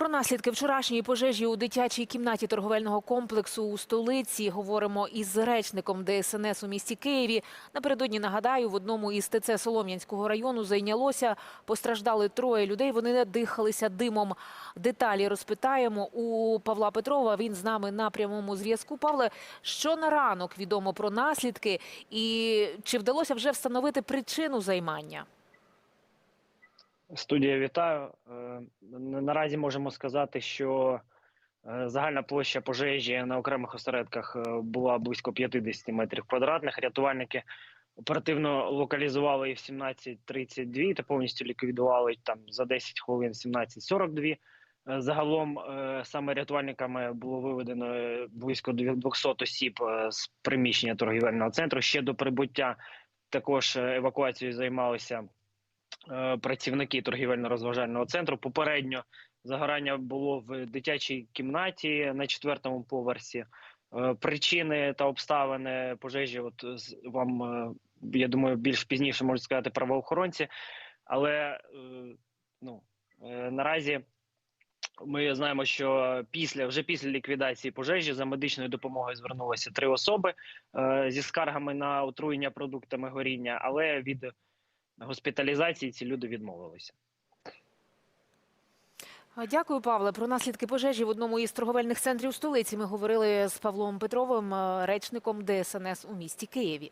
Про наслідки вчорашньої пожежі у дитячій кімнаті торговельного комплексу у столиці говоримо із речником ДСНС у місті Києві. Напередодні нагадаю, в одному із ТЦ Солом'янського району зайнялося. Постраждали троє людей. Вони не дихалися димом. Деталі розпитаємо у Павла Петрова. Він з нами на прямому зв'язку. Павле, що на ранок відомо про наслідки, і чи вдалося вже встановити причину займання? Студія вітаю. Е, Наразі можемо сказати, що е, загальна площа пожежі на окремих осередках е, була близько 50 метрів квадратних. Рятувальники оперативно локалізували їх в 17.32 та повністю ліквідували там за 10 хвилин 17.42. Е, Загалом саме рятувальниками було виведено близько 200 осіб з приміщення торгівельного центру. Ще до прибуття також евакуацією займалися працівники торгівельно-розважального центру. Попередньо загорання було в дитячій кімнаті на четвертому поверсі. Е, Причини та обставини пожежі, от вам е, я думаю, більш пізніше можуть сказати правоохоронці, але е, ну е, наразі. Ми знаємо, що після вже після ліквідації пожежі за медичною допомогою звернулося три особи е, зі скаргами на отруєння продуктами горіння, але від госпіталізації ці люди відмовилися. Дякую, Павле. Про наслідки пожежі в одному із торговельних центрів столиці ми говорили з Павлом Петровим, е, речником ДСНС у місті Києві.